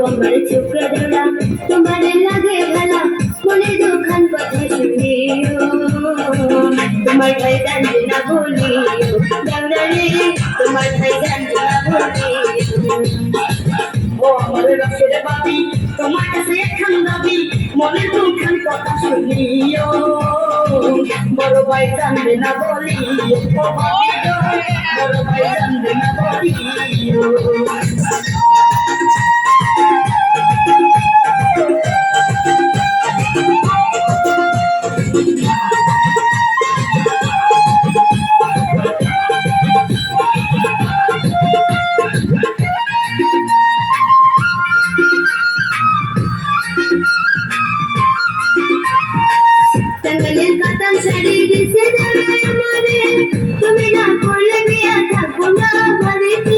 তোমার চোখে ডানা তোমার লাগে ভালা মনে দোকান কথা শুনিও তোমার ভাই জানবে না বলি ডাঙ্গারে তোমার ভাই জানবে না বলি ও আমার রসের মনে দুখান কথা শুনিও বড় ভাই জানবে না বলি বড় ভাই জানবে না বলি শাড়ি দিছে তুমি না করলে বিয়া থাকব না বাড়িতে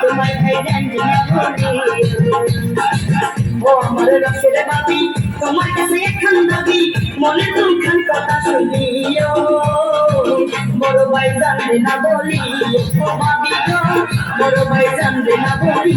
তোমার ভাই জানবে না বলি ও আমার রসের বাবি তোমার কাছে একখান দাবি মনে দুখান কথা শুনিও বড় ভাই জানবে না বলি ও ভাবি বড় ভাই জানবে না বলি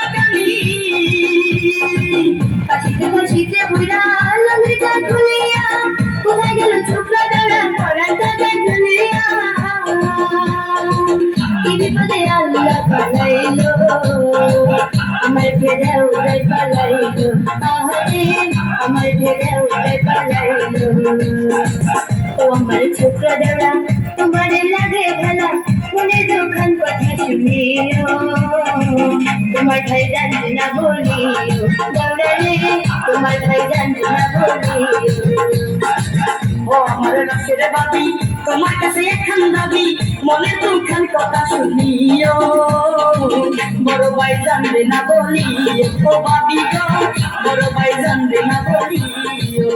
পালাইলো, আমার ফেরে উড়ে পালাইলো। আহারে, আমার ফেরে উড়ে পালাইলো। ও আমার ছোকরা দেওয়া, তোমার লাগে ভালা, মনে দোকান কথা শুনিও। তোমার ভাই জানবে না বলিও দৌড়ালে তোমার ভাই জানবে না বলিও। ও আমার রসের বাবি তোমার কাছে একখান দাবি মনে দুখান কথা শুনিও। বড় ভাই জানবে না বলি ও বাবি বড় ভাই জানবে না বলিও।